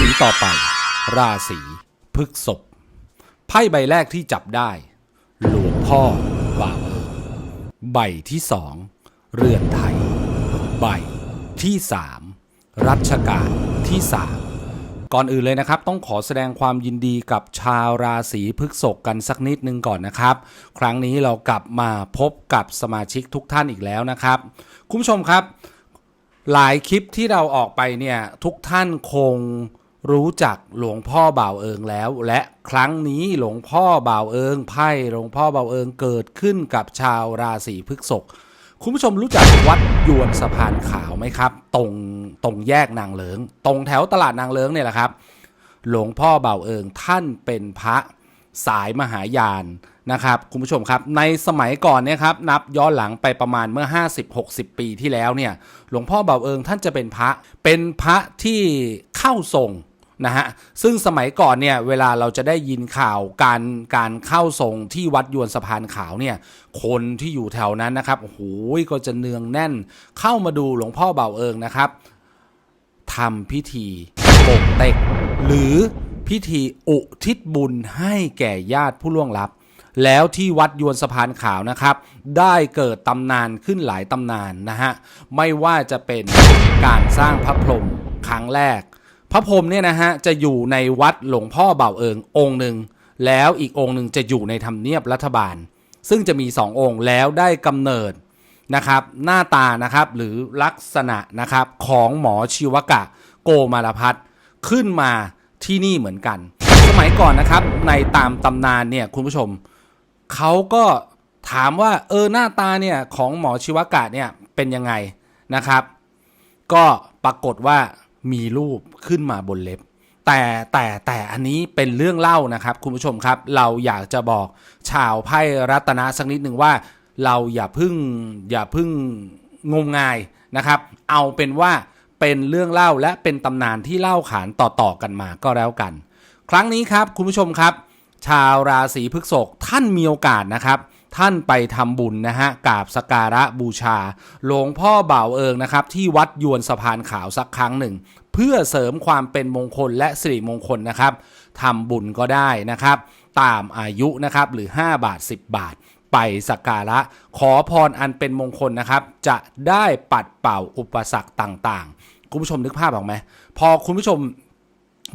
ศีต่อไป ราศีพฤษภไพ่ใบแรกที่จับได้ หลวงพ่อบาวเอิญใบที่สองเรือนไทย ใบที่สามรัชกาลที่สามก่อนอื่นเลยนะครับ ต้องขอแสดงความยินดีกับชาวราศีพฤษภกันสักนิดนึงก่อนนะครับ ครั้งนี้เรากลับมาพบกับสมาชิกทุกท่านอีกแล้วนะครับ คุณผู้ชมครับ หลายคลิปที่เราออกไปเนี่ยทุกท่านคง รู้จักหลวงพ่อบ่าวเอิงแล้ว และครั้งนี้หลวงพ่อบ่าวเอิงไพ่หลวงพ่อบ่าวเอิงเกิดขึ้นกับชาวราศีพฤษภคุณผู้ชมรู้จักวัดยวนสะพานขาวไหมครับ ตรงตรงแยกนางเลิง ตรงแถวตลาดนางเลิงเนี่ยแหละครับ หลวงพ่อบ่าวเอิงท่านเป็นพระสายมหายานนะครับคุณผู้ชมครับในสมัยก่อนเนี่ยครับนับย้อนหลังไปประมาณเมื่อ 50-60 ปีที่แล้วเนี่ยหลวงพ่อเบาเอิงท่านจะเป็นพระเป็นพระที่เข้าทรง นะฮะซึ่งสมัยก่อนเนี่ยเวลาเราจะได้ยินข่าวการการเข้าทรงที่วัดยวนสะพานขาวเนี่ยคนที่อยู่แถวนั้นนะครับโอ้โหก็จะเนืองแน่น เข้ามาดูหลวงพ่อเบ่าเอิงนะครับทำพิธีโปกเต็ก หรือพิธีอุทิศบุญให้แก่ญาติผู้ล่วงลับ แล้วที่วัดยวนสะพานขาวนะครับ ได้เกิดตำนานขึ้นหลายตำนานนะฮะไม่ว่าจะเป็นการสร้างพระพรหมครั้งแรก พระพรหมเนี่ยนะฮะจะอยู่ในวัดหลวงพ่อเบ่าเอิงองค์หนึ่งแล้วอีกองค์หนึ่งจะอยู่ในธรรมเนียบรัฐบาล ซึ่งจะมีสององค์แล้วได้กำเนิดนะครับ หน้าตานะครับหรือลักษณะนะครับของหมอชีวกะโกมารพัฒน์ขึ้นมาที่นี่เหมือนกัน สมัยก่อนนะครับในตามตำนานเนี่ยคุณผู้ชมเขาก็ถามว่าเออหน้าตาเนี่ยของหมอชีวกะเนี่ยเป็นยังไงนะครับ ก็ปรากฏว่า มีรูปขึ้นมาบนเล็บ แต่แต่แต่อันนี้เป็นเรื่องเล่านะครับคุณผู้ชมครับ เราอยากจะบอกชาวไพ่รัตนะสักนิดหนึ่งว่า เราอย่าพึ่งอย่าพึ่งงมงายนะครับ เอาเป็นว่าเป็นเรื่องเล่าและเป็นตำนานที่เล่าขานต่อๆกันมาก็แล้วกัน ครั้งนี้ครับคุณผู้ชมครับ ชาวราศีพฤษภท่านมีโอกาสนะครับ ท่านไปทำบุญนะฮะกราบสกการะบูชา หลวงพ่อบ่าวเอิงนะครับ ที่วัดยวนสะพานขาวสักครั้งหนึ่ง เพื่อเสริมความเป็นมงคลและสิริมงคลนะครับทำบุญก็ได้นะครับ ตามอายุนะครับหรือ 5 บาท 10 บาท ไปสักการะ ขอพรอันเป็นมงคลนะครับ จะได้ปัดเป่าอุปสรรคต่างๆ คุณผู้ชมนึกภาพออกไหมพอคุณผู้ชม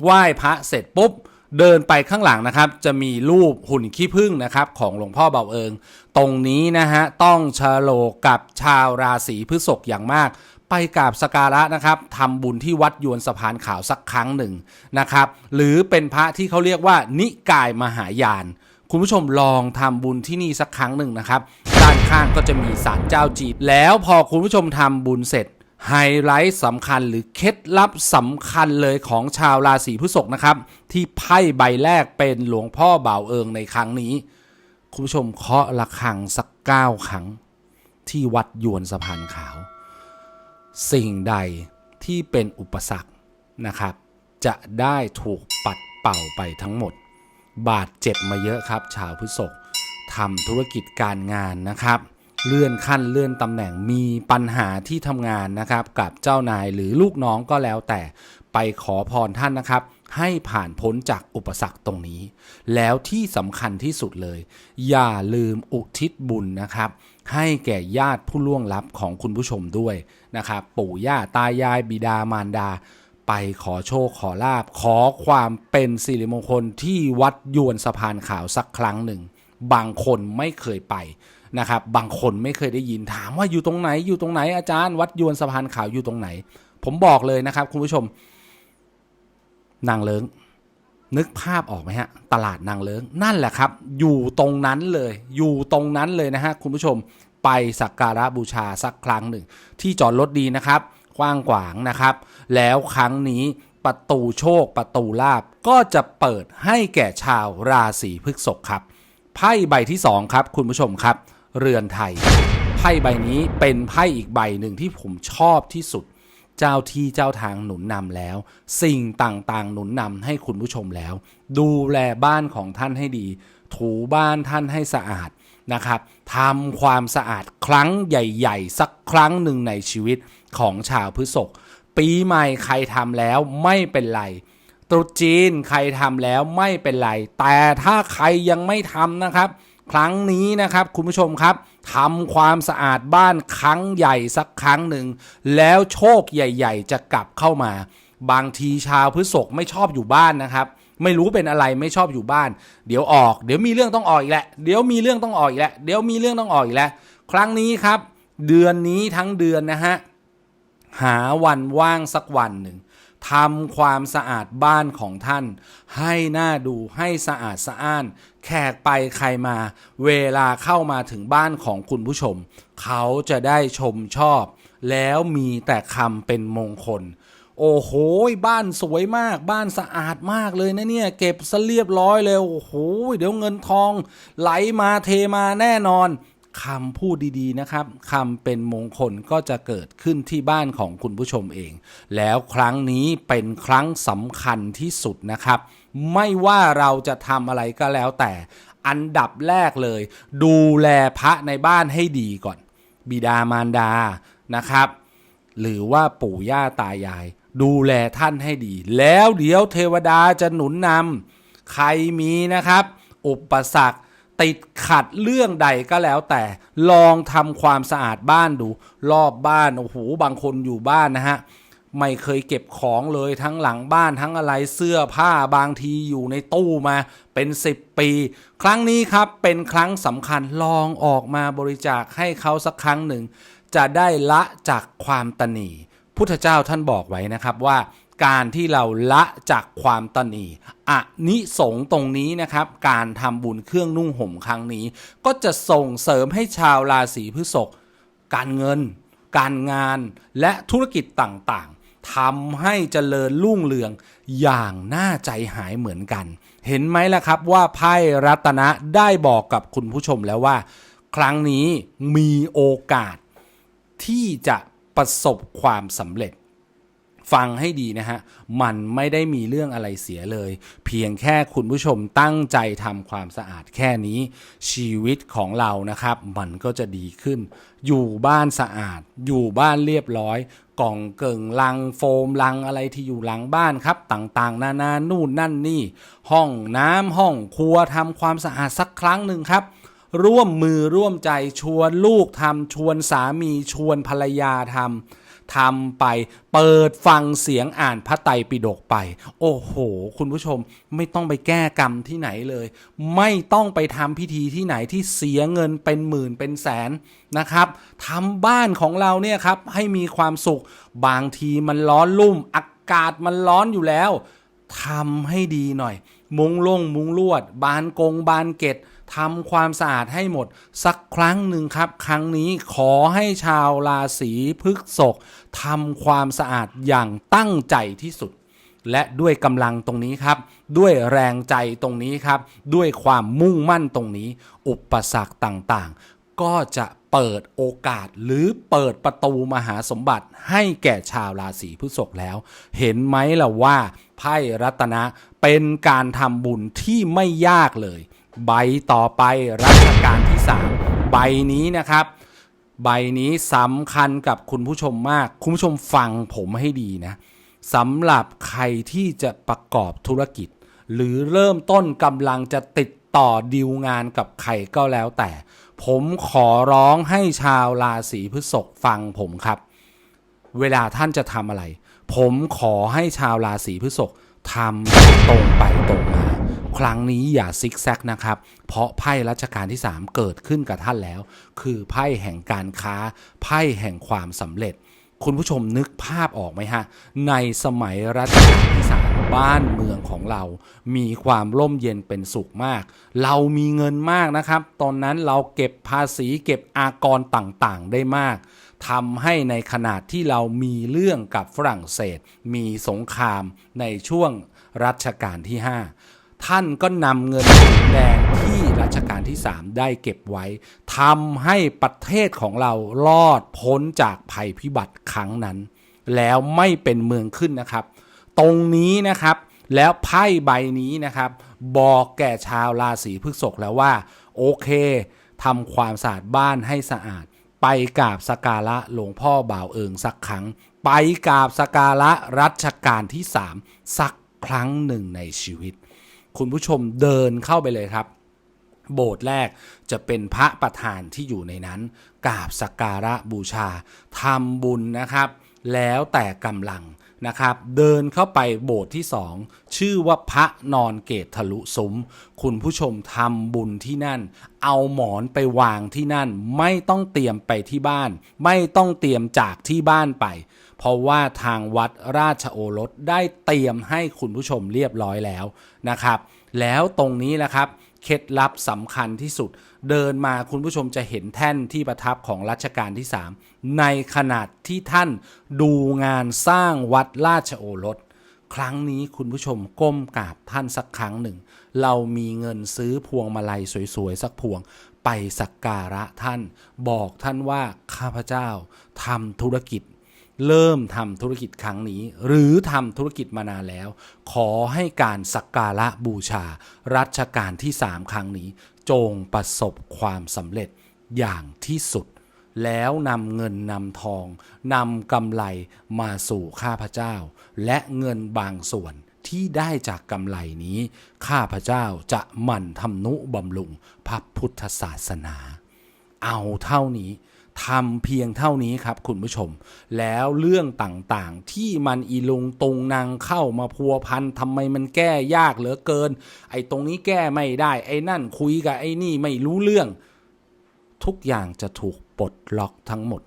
ไหว้พระเสร็จปุ๊บ เดินไปข้างหลังนะครับ จะมีรูปหุ่นขี้ผึ้งนะครับ ของหลวงพ่อเบาเอิง ตรงนี้นะฮะ ต้องชะโลกกับชาวราศีพฤษภอย่างมาก ไปกราบสกการะนะครับทำบุญที่วัดยวนสะพานขาวสักครั้งหนึ่งนะครับ หรือเป็นพระที่เขาเรียกว่า นิกายมหายาน คุณผู้ชมลองทำบุญที่นี่สักครั้งหนึ่งนะครับ ด้านข้างก็จะมีศาลเจ้าจีนแล้วพอคุณผู้ชมทำบุญเสร็จ ไฮไลท์สำคัญหรือเคล็ดลับสำคัญเลยของชาวราศีพฤษภนะครับ ที่ไพ่ใบแรกเป็นหลวงพ่อบ่าวเอิงในครั้งนี้ คุณผู้ชมเคาะระฆังสักเก้าครั้ง ที่วัดยวนสะพานขาว สิ่งใดที่เป็นอุปสรรคนะครับ จะได้ถูกปัดเป่าไปทั้งหมด บาดเจ็บมาเยอะครับ ชาวพฤษภทำธุรกิจการงานนะครับ เลื่อนขั้นเลื่อนตำแหน่งมีปัญหาที่ทำงานนะครับ กับเจ้านายหรือลูกน้องก็แล้วแต่ไปขอพรท่านนะครับ ให้ผ่านพ้นจากอุปสรรคตรงนี้ แล้วที่สำคัญที่สุดเลย อย่าลืมอุทิศบุญนะครับ ให้แก่ญาติผู้ล่วงลับของคุณผู้ชมด้วยนะครับ ปู่ย่าตายายบิดามารดา ไปขอโชคขอลาบ ขอความเป็นสิริมงคลที่วัดยวนสะพานขาวสักครั้งหนึ่ง บางคนไม่เคยไป นะครับบางคนไม่เคยได้ยินถามว่าอยู่ตรงไหนอยู่ตรงไหนอาจารย์วัดยวนสะพานขาวอยู่ตรงไหน ผมบอกเลยนะครับคุณผู้ชมนางเลิงนึกภาพออกไหมฮะตลาดนางเลิงนั่นแหละครับ อยู่ตรงนั้นเลย อยู่ตรงนั้นเลยนะฮะคุณผู้ชมไปสักการะบูชาสักครั้งหนึ่ง ที่จอดรถดีนะครับกว้างขวางนะครับ แล้วครั้งนี้ประตูโชคประตูลาบก็จะเปิดให้แก่ชาวราศีพฤษภครับไพ่ใบที่สองครับ คุณผู้ชมครับ เรือนไทย ไพ่ใบนี้เป็นไพ่อีกใบหนึ่งที่ผมชอบที่สุด เจ้าที่เจ้าทางหนุนนำแล้ว สิ่งต่างๆ หนุนนำให้คุณผู้ชมแล้ว ดูแลบ้านของท่านให้ดี ถูบ้านท่านให้สะอาดนะครับทำความสะอาดครั้งใหญ่ ๆ สักครั้งหนึ่งในชีวิตของชาวพฤษภปีใหม่ใครทำแล้วไม่เป็นไรตรุษจีนใครทำแล้วไม่เป็นไร แต่ถ้าใครยังไม่ทำนะครับ ครั้งนี้นะครับคุณผู้ชมครับทำความสะอาดบ้านครั้งใหญ่สักครั้งหนึ่ง แล้วโชคใหญ่ ๆ จะกลับเข้ามา บางทีชาวพฤษภไม่ชอบอยู่บ้านนะครับ ไม่รู้เป็นอะไรไม่ชอบอยู่บ้าน เดี๋ยวออก เดี๋ยวมีเรื่องต้องออกอีกแหละเดี๋ยวมีเรื่องต้องออกอีกแล้วเดี๋ยวมีเรื่องต้องออกอีกแล้วครั้งนี้ครับ เดือนนี้ทั้งเดือนนะฮะหาวันว่างสักวันหนึ่งทำความสะอาดบ้านของท่าน ให้หน้าดูให้สะอาดสะอ้าน แขกไปใครมา เวลาเข้ามาถึงบ้านของคุณผู้ชม เขาจะได้ชมชอบ แล้วมีแต่คำเป็นมงคล โอ้โห บ้านสวยมาก บ้านสะอาดมากเลยนะเนี่ย เก็บซะเรียบร้อยเลย โอ้โห เดี๋ยวเงินทอง ไหลมาเทมาแน่นอนคำพูดดีๆนะครับคำเป็นมงคลก็จะเกิดขึ้นที่บ้านของคุณผู้ชมเอง แล้วครั้งนี้เป็นครั้งสำคัญที่สุดนะครับ ไม่ว่าเราจะทำอะไรก็แล้วแต่ อันดับแรกเลย ดูแลพระในบ้านให้ดีก่อน บิดามารดานะครับ หรือว่าปู่ย่าตายาย ดูแลท่านให้ดี แล้วเดี๋ยวเทวดาจะหนุนนำใครมีนะครับ อุปสรรคติดขัดเรื่องใดก็แล้วแต่ลองทำความสะอาดบ้านดู รอบบ้านโอ้โหบางคนอยู่บ้านนะฮะ ไม่เคยเก็บของเลยทั้งหลังบ้านทั้งอะไรเสื้อผ้าบางทีอยู่ในตู้มาเป็น 10 ปี ครั้งนี้ครับเป็นครั้งสำคัญลองออกมาบริจาคให้เขาสักครั้งหนึ่ง จะได้ละจากความตนีพุทธเจ้าท่านบอกไว้นะครับว่าการที่เราละจากความตนีอะนิสงตรงนี้นะครับ การทำบุญเครื่องนุ่งห่มครั้งนี้ ก็จะส่งเสริมให้ชาวราศีพฤษภการเงิน การงานและธุรกิจต่าง ทำให้เจริญรุ่งเรืองอย่างน่าใจหายเหมือนกัน เห็นไหมล่ะครับว่าไพ่รัตนะได้บอกกับคุณผู้ชมแล้วว่า ครั้งนี้มีโอกาสที่จะประสบความสำเร็จ ฟังให้ดีนะฮะ มันไม่ได้มีเรื่องอะไรเสียเลย เพียงแค่คุณผู้ชมตั้งใจทำความสะอาดแค่นี้ ชีวิตของเรานะครับ มันก็จะดีขึ้น อยู่บ้านสะอาด อยู่บ้านเรียบร้อย กล่องเกิ่งลังโฟมลังอะไรที่อยู่หลังบ้านครับ ต่างๆ นานานู่นนั่นนี่ ห้องน้ำห้องครัวทำความสะอาดสักครั้งหนึ่งครับร่วมมือร่วมใจชวนลูกทำชวนสามีชวนภรรยาทำ ทำไป เปิดฟังเสียงอ่านพระไตรปิฎกไป โอ้โห คุณผู้ชมไม่ต้องไปแก้กรรมที่ไหนเลย ไม่ต้องไปทำพิธีที่ไหนที่เสียเงินเป็นหมื่นเป็นแสนนะครับทำบ้านของเราเนี่ยครับให้มีความสุข บางทีมันร้อนลุ่ม อากาศมันร้อนอยู่แล้วทำให้ดีหน่อย มุงลงมุงลวด บานกงบานเกต ทำความสะอาดให้หมดสักครั้งหนึ่งครับ ครั้งนี้ขอให้ชาวราศีพฤษภทำความสะอาดอย่างตั้งใจที่สุด และด้วยกำลังตรงนี้ครับ ด้วยแรงใจตรงนี้ครับ ด้วยความมุ่งมั่นตรงนี้ อุปสรรคต่างๆ ก็จะเปิดโอกาสหรือเปิดประตูมหาสมบัติให้แก่ชาวราศีพฤษภแล้ว เห็นไหมล่ะว่าไพ่รัตนะเป็นการทำบุญที่ไม่ยากเลย ใบต่อไปรัชกาลที่ 3 ใบนี้นะครับ ใบนี้สำคัญกับคุณผู้ชมมาก คุณผู้ชมฟังผมให้ดีนะสำหรับใครที่จะประกอบธุรกิจ หรือเริ่มต้นกำลังจะติดต่อดีลงานกับใครก็แล้วแต่ ผมขอร้องให้ชาวราศีพฤษภฟังผมครับ เวลาท่านจะทำอะไร ผมขอให้ชาวราศีพฤษภทำตรงไปตรงมา ครั้งนี้อย่าซิกแซกนะครับ เพราะไพ่รัชกาลที่ 3 เกิดขึ้นกับท่านแล้ว คือไพ่แห่งการค้า ไพ่แห่งความสำเร็จ คุณผู้ชมนึกภาพออกไหมฮะ ในสมัยรัชกาลที่สามบ้านเมืองของเรา มีความร่มเย็นเป็นสุขมาก เรามีเงินมากนะครับ ตอนนั้นเราเก็บภาษีเก็บอากรต่างๆ ได้มากทำให้ในขนาดที่เรามีเรื่องกับฝรั่งเศส มีสงครามในช่วงรัชกาลที่ 5 ท่านก็นำเงินแดงที่รัชกาลที่ 3 ได้เก็บไว้ทำให้ประเทศของเรารอดพ้นจากภัยพิบัติครั้งนั้น แล้วไม่เป็นเมืองขึ้นนะครับ ตรงนี้นะครับแล้วไพ่ใบนี้นะครับ บอกแก่ชาวราศีพฤษภแล้วว่า โอเคทำความสะอาดบ้านให้สะอาด ไปกราบสการะหลวงพ่อบ่าวเอิงสักครั้ง ไปกราบสกการะรัชกาลที่ 3 สักครั้งหนึ่งในชีวิต คุณผู้ชมเดินเข้าไปเลยครับ โบสถ์แรกจะเป็นพระประธานที่อยู่ในนั้นกราบสักการะบูชาทำบุญนะครับ แล้วแต่กำลังนะครับ เดินเข้าไปโบสถ์ที่สองชื่อว่าพระนอนเกตทะลุซุ้มคุณผู้ชมทำบุญที่นั่น เอาหมอนไปวางที่นั่น ไม่ต้องเตรียมไปที่บ้าน ไม่ต้องเตรียมจากที่บ้านไป เพราะว่าทางวัดราชโอรสได้เตรียมให้คุณผู้ชมเรียบร้อยแล้วนะครับ แล้วตรงนี้แหละครับเคล็ดลับสำคัญที่สุด เดินมาคุณผู้ชมจะเห็นแท่นที่ประทับของรัชกาลที่ 3 ในขนาดที่ท่านดูงานสร้างวัดราชโอรส ครั้งนี้คุณผู้ชมก้มกราบท่านสักครั้งหนึ่ง เรามีเงินซื้อพวงมาลัยสวยๆ สักพวงไปสักการะท่าน บอกท่านว่าข้าพเจ้าทำธุรกิจ เริ่มทำธุรกิจครั้งนี้ หรือทำธุรกิจมานานแล้ว ขอให้การสักการะบูชา รัชกาลที่ 3 ครั้งนี้ จงประสบความสำเร็จอย่างที่สุด แล้วนำเงินนำทองนำกำไรมาสู่ข้าพเจ้า และเงินบางส่วนที่ได้จากกำไรนี้ ข้าพเจ้าจะหมั่นทำนุบำรุงพระพุทธศาสนา เอาเท่านี้ ทำเพียงเท่านี้ครับคุณผู้ชม แล้วเรื่องต่างๆ ที่มันอีลงตุงนางเข้ามาพัวพันทำไมมันแก้ยากเหลือเกิน ไอ้ตรงนี้แก้ไม่ได้ ไอ้นั่นคุยกับไอ้นี่ไม่รู้เรื่อง ทุกอย่างจะถูกปลดล็อกทั้งหมด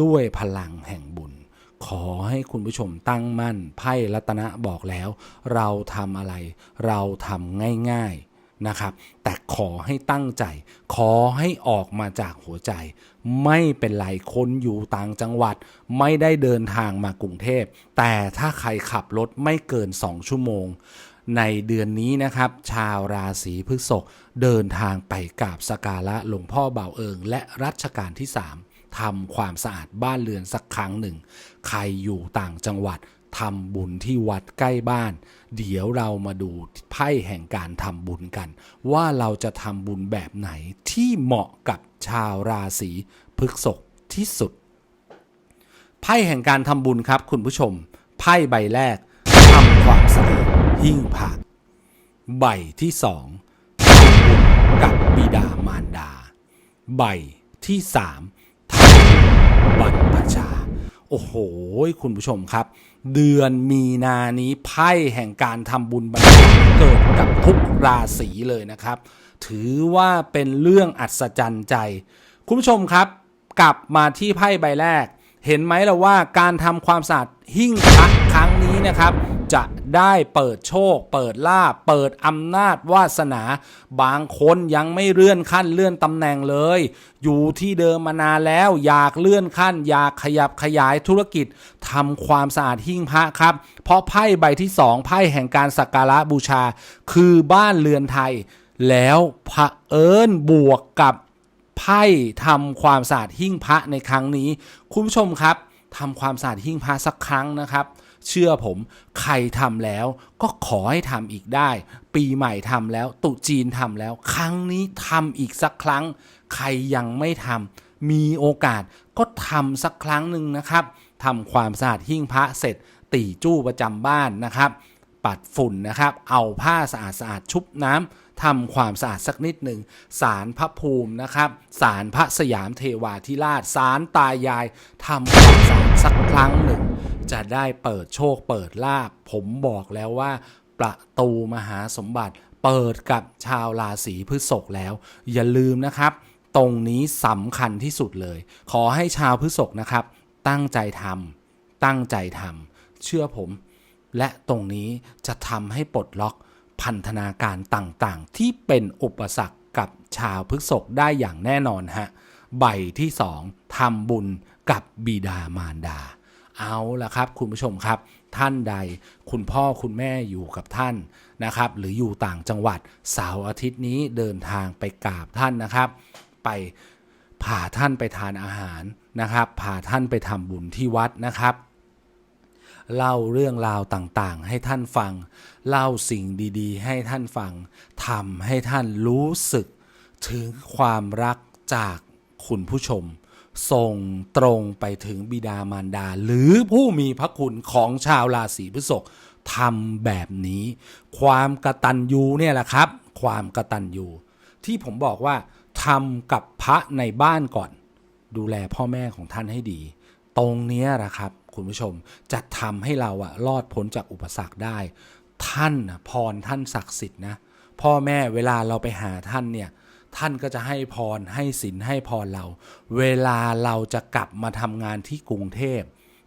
ด้วยพลังแห่งบุญ ขอให้คุณผู้ชมตั้งมั่นไพ่รัตนะบอกแล้ว เราทำอะไร เราทำง่าย ๆ นะครับ แต่ขอให้ตั้งใจ ขอให้ออกมาจากหัวใจ ไม่เป็นไรคนอยู่ต่างจังหวัด ไม่ได้เดินทางมากรุงเทพ แต่ถ้าใครขับรถไม่เกิน 2 ชั่วโมง ในเดือนนี้นะครับ ชาวราศีพฤษภเดินทางไปกราบสการะหลวงพ่อเบาเอิง และรัชกาลที่ 3ทำความสะอาดบ้านเรือนสักครั้งหนึ่ง ใครอยู่ต่างจังหวัด ทำบุญที่วัดใกล้บ้าน เดี๋ยวเรามาดูไพ่แห่งการทำบุญกัน ว่าเราจะทำบุญแบบไหนที่เหมาะกับชาวราศีพฤษภที่สุด ไพ่แห่งการทำบุญครับคุณผู้ชม ไพ่ใบแรกทำความสะอาดหิ้งพระใบที่สองทำบุญกับบิดามารดา ใบที่สามทำบุญบรรพชา โอ้โห คุณผู้ชมครับ เดือนมีนานี้ไพ่แห่งการทำบุญบรรพชาเกิดกับทุกราศีเลยนะครับ ถือว่าเป็นเรื่องอัศจรรย์ใจ คุณผู้ชมครับ กลับมาที่ไพ่ใบแรก เห็นไหมล่ะว่าการทำความสะอาดหิ้งพระครั้งนี้นะครับ ได้เปิดโชค เปิดลาบเปิดอำนาจวาสนา บางคนยังไม่เลื่อนขั้นเลื่อนตำแหน่งเลย อยู่ที่เดิมมานานแล้วอยากเลื่อนขั้น อยากขยับขยายธุรกิจทำความสะอาดหิ้งพระครับ เพราะไพ่ใบที่สองไพ่แห่งการสักการะบูชา คือบ้านเรือนไทย แล้วเอิญบวกกับไพ่ทำความสะอาดหิ้งพระในครั้งนี้ คุณผู้ชมครับทำความสะอาดหิ้งพระสักครั้งนะครับ เชื่อผม ใครทำแล้วก็ขอให้ทำอีกได้ ปีใหม่ทำแล้ว ตุจีนทำแล้ว ครั้งนี้ทำอีกสักครั้ง ใครยังไม่ทำมีโอกาสก็ทำสักครั้งหนึ่งนะครับทำความสะอาดหิ้งพระเสร็จ ตีจู้ประจำบ้านนะครับ ปัดฝุ่นนะครับ เอาผ้าสะอาดสะอาดๆชุบน้ำทำความสะอาดสักนิดหนึ่งสารพระภูมินะครับสารพระสยามเทวาธิราชสารตายายทำความสะอาดสักครั้งหนึ่ง จะได้เปิดโชคเปิดลาบ ผมบอกแล้วว่า ประตูมหาสมบัติ เปิดกับชาวราศีพฤษภแล้ว อย่าลืมนะครับ ตรงนี้สำคัญที่สุดเลย ขอให้ชาวพฤษภนะครับ ตั้งใจทำตั้งใจทำเชื่อผม และตรงนี้จะทำให้ปลดล็อกพันธนาการต่างๆ ที่เป็นอุปสรรคกับชาวพฤษภได้อย่างแน่นอนฮะ ใบที่สองทำบุญกับบิดามารดา เอาละครับ คุณผู้ชมครับ ท่านใด คุณพ่อคุณแม่อยู่กับท่านนะครับ หรืออยู่ต่างจังหวัดเสาร์อาทิตย์นี้เดินทางไปกราบท่านนะครับ ไปพาท่านไปทานอาหารนะครับพาท่านไปทำบุญที่วัดนะครับเล่าเรื่องราวต่างๆ ให้ท่านฟัง เล่าสิ่งดีๆ ให้ท่านฟังทำให้ท่านรู้สึก ถึงความรักจากคุณผู้ชม ส่งตรงไปถึงบิดามารดา หรือผู้มีพระคุณของชาวราศีพฤษภทำแบบนี้ ความกระตันยูเนี่ยแหละครับ ความกระตันยูที่ผมบอกว่าทำกับพระในบ้านก่อน ดูแลพ่อแม่ของท่านให้ดี ตรงนี้ยนะครับ คุณผู้ชมจะทำให้เราอะรอดพ้นจากอุปสรรคได้ ท่านน่ะพรท่านศักดิ์สิทธิ์นะพ่อแม่เวลาเราไปหาท่านเนี่ย ท่านก็จะให้พรให้ศีลให้พรเรา เวลาเราจะกลับมาทำงานที่กรุงเทพ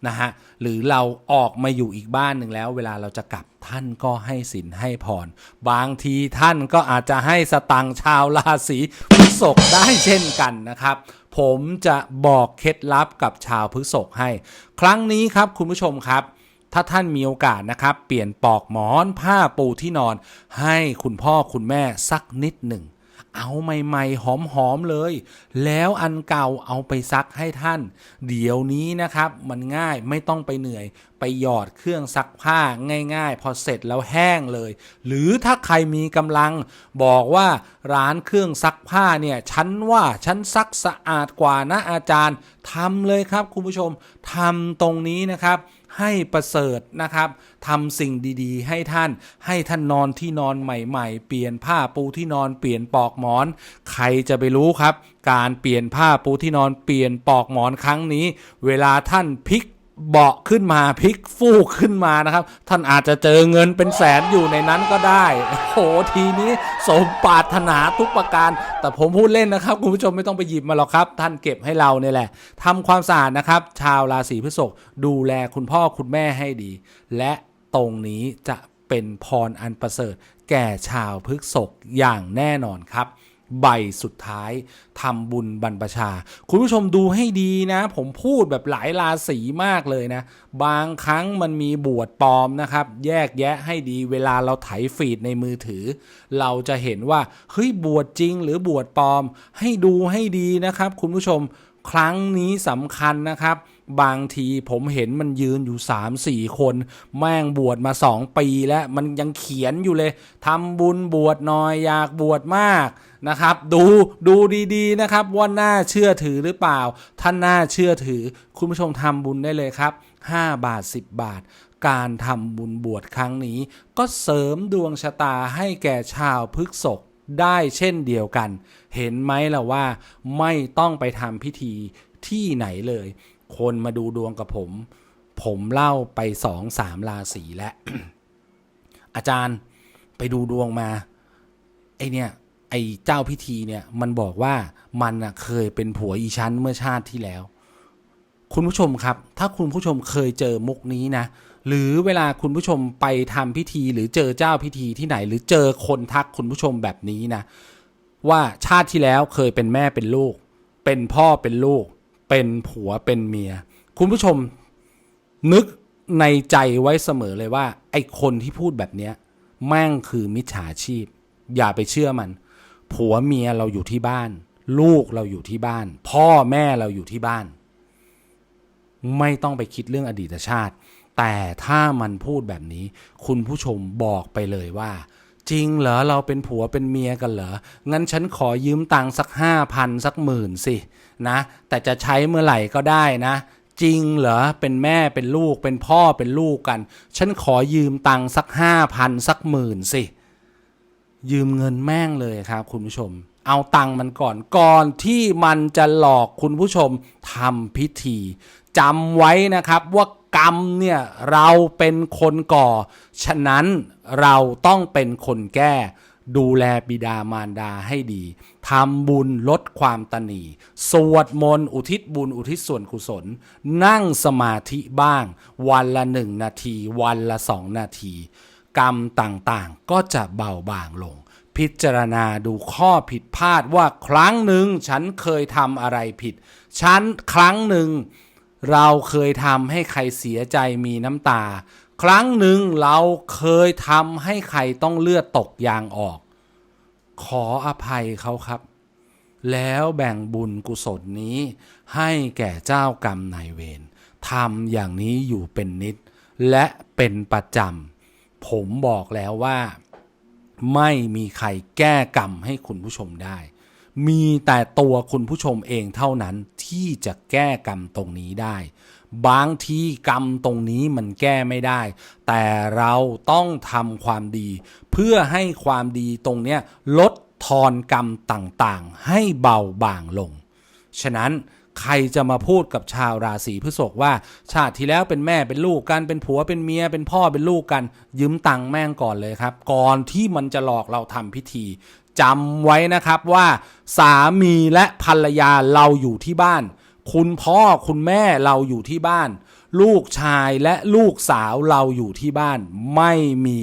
นะฮะหรือเราออกมาอยู่อีกบ้านหนึ่งแล้ว เวลาเราจะกลับท่านก็ให้ศีลให้พร บางทีท่านก็อาจจะให้สตังชาวราศีพฤษภได้เช่นกันนะครับ ผมจะบอกเคล็ดลับกับชาวพฤษภให้ ครั้งนี้ครับคุณผู้ชมครับ ถ้าท่านมีโอกาสนะครับ เปลี่ยนปลอกหมอนผ้าปูที่นอน ให้คุณพ่อคุณแม่สักนิดหนึ่ง เอาใหม่ๆ หอมๆเลย แล้วอันเก่าเอาไปซักให้ท่าน เดี๋ยวนี้นะครับมันง่ายไม่ต้องไปเหนื่อย ไปหยอดเครื่องซักผ้าง่ายๆ พอเสร็จแล้วแห้งเลย หรือถ้าใครมีกำลังบอกว่าร้านเครื่องซักผ้าเนี่ยฉันว่าฉันซักสะอาดกว่านะอาจารย์ทำเลยครับคุณผู้ชมทำตรงนี้นะครับ ให้ประเสริฐนะครับทำสิ่งดีๆ ให้ท่าน ให้ท่านนอนที่นอนใหม่ๆ เปลี่ยนผ้าปูที่นอนเปลี่ยนปลอกหมอน ใครจะไปรู้ครับ การเปลี่ยนผ้าปูที่นอนเปลี่ยนปลอกหมอนครั้งนี้ เวลาท่านพลิก เบาะขึ้นมาพลิกฟูกขึ้นมานะครับ ท่านอาจจะเจอเงินเป็นแสนอยู่ในนั้นก็ได้โอ้โหทีนี้สมปรารถนาทุกประการ แต่ผมพูดเล่นนะครับ คุณผู้ชมไม่ต้องไปหยิบมาหรอกครับ ท่านเก็บให้เราเนี่ยแหละทำความสะอาดนะครับ ชาวราศีพฤษภดูแลคุณพ่อคุณแม่ให้ดี และตรงนี้จะเป็นพรอันประเสริฐ แก่ชาวพฤษภอย่างแน่นอนครับ ใบสุดท้ายทำบุญบรรพชา คุณผู้ชมดูให้ดีนะ ผมพูดแบบหลายราศีมากเลยนะ บางครั้งมันมีบวชปลอมนะครับ แยกแยะให้ดีเวลาเราไถฟีดในมือถือ เราจะเห็นว่า เฮ้ย บวชจริงหรือบวชปลอม ให้ดูให้ดีนะครับ คุณผู้ชมครั้งนี้สำคัญนะครับ บางทีผมเห็นมันยืนอยู่ 3-4 คน แม่งบวชมา 2 ปีแล้วมันยังเขียนอยู่เลยทำบุญบวชหน่อยอยากบวชมาก นะครับ ดูดูดีๆนะครับว่าน่าเชื่อถือหรือเปล่าถ้าน่าเชื่อถือ คุณผู้ชมทำบุญได้เลยครับ 5 บาท 10 บาท การทำบุญบวชครั้งนี้ ก็เสริมดวงชะตาให้แก่ชาวพฤกษกได้เช่นเดียวกัน เห็นไหมล่ะว่า ไม่ต้องไปทำพิธีที่ไหนเลย คนมาดูดวงกับผม ผมเล่าไปสองสามราศีแล้วอาจารย์ไปดูดวงมา ไอเนี่ย ไอ้เจ้าพิธีเนี่ยมันบอกว่ามันน่ะเคยเป็นผัวอีชั้นเมื่อชาติที่แล้ว คุณผู้ชมครับ ถ้าคุณผู้ชมเคยเจอมุกนี้นะ หรือเวลาคุณผู้ชมไปทำพิธี หรือเจอเจ้าพิธีที่ไหน หรือเจอคนทักคุณผู้ชมแบบนี้นะ ว่าชาติที่แล้วเคยเป็นแม่เป็นลูก เป็นพ่อเป็นลูก เป็นผัวเป็นเมีย คุณผู้ชมนึกในใจไว้เสมอเลยว่า ไอ้คนที่พูดแบบเนี้ยแม่งคือมิจฉาชีพ อย่าไปเชื่อมัน ผัวเมียเราอยู่ที่บ้าน ลูกเราอยู่ที่บ้าน พ่อแม่เราอยู่ที่บ้าน ไม่ต้องไปคิดเรื่องอดีตชาติ แต่ถ้ามันพูดแบบนี้ คุณผู้ชมบอกไปเลยว่า จริงเหรอเราเป็นผัวเป็นเมียกันเหรองั้นฉันขอยืมตังค์สักห้าพันสักหมื่นสินะแต่จะใช้เมื่อไหร่ก็ได้นะจริงเหรอเป็นแม่เป็นลูกเป็นพ่อเป็นลูกกัน ฉันขอยืมตังค์สักห้าพันสักหมื่นสิ ยืมเงินแม่งเลยครับคุณผู้ชม เอาตังค์มันก่อนก่อนที่มันจะหลอกคุณผู้ชมทำพิธีจำไว้นะครับว่ากรรมเนี่ยเราเป็นคนก่อ ฉะนั้นเราต้องเป็นคนแก้ ดูแลบิดามารดาให้ดีทำบุญลดความตนีสวดมนต์อุทิศบุญอุทิศส่วนกุศล นั่งสมาธิบ้าง วันละหนึ่งนาที วันละสองนาที กรรมต่างๆ ก็จะเบาบางลง พิจารณาดูข้อผิดพลาดว่าครั้งหนึ่งฉันเคยทำอะไรผิด ฉันครั้งหนึ่งเราเคยทำให้ใครเสียใจมีน้ำตา ครั้งหนึ่งเราเคยทำให้ใครต้องเลือดตกยางออก ขออภัยเขาครับ แล้วแบ่งบุญกุศลนี้ ให้แก่เจ้ากรรมนายเวรทำอย่างนี้อยู่เป็นนิด และเป็นประจำ ผมบอกแล้วว่าไม่มีใครแก้กรรมให้คุณผู้ชมได้ มีแต่ตัวคุณผู้ชมเองเท่านั้นที่จะแก้กรรมตรงนี้ได้ บางทีกรรมตรงนี้มันแก้ไม่ได้ แต่เราต้องทำความดี เพื่อให้ความดีตรงเนี้ยลดทอนกรรมต่างๆ ให้เบาบางลง ฉะนั้น ใครจะมาพูดกับชาวราศีพฤษภว่า ชาติที่แล้วเป็นแม่เป็นลูกกันเป็นผัวเป็นเมียเป็นพ่อเป็นลูกกัน ยืมตังค์แม่งก่อนเลยครับ ก่อนที่มันจะหลอกเราทำพิธีจำไว้นะครับว่า สามีและภรรยาเราอยู่ที่บ้าน คุณพ่อคุณแม่เราอยู่ที่บ้าน ลูกชายและลูกสาวเราอยู่ที่บ้าน ไม่มี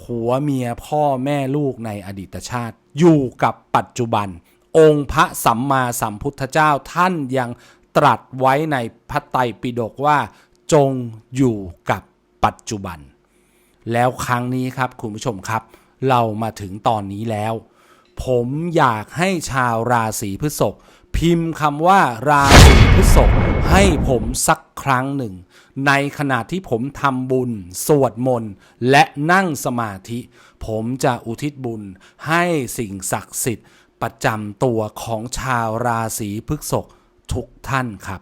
ผัวเมียพ่อแม่ลูกในอดีตชาติ อยู่กับปัจจุบัน องค์พระสัมมาสัมพุทธเจ้าท่านยังตรัสไว้ในพระไตรปิฎกว่า จงอยู่กับปัจจุบัน แล้วครั้งนี้ครับคุณผู้ชมครับ เรามาถึงตอนนี้แล้ว ผมอยากให้ชาวราศีพฤษภพิมพ์คำว่าราศีพฤษภให้ผมสักครั้งหนึ่ง ในขณะที่ผมทำบุญ สวดมนต์และนั่งสมาธิ ผมจะอุทิศบุญให้สิ่งศักดิ์สิทธิ์ ประจำตัวของชาวราศีพฤษภทุกท่านครับ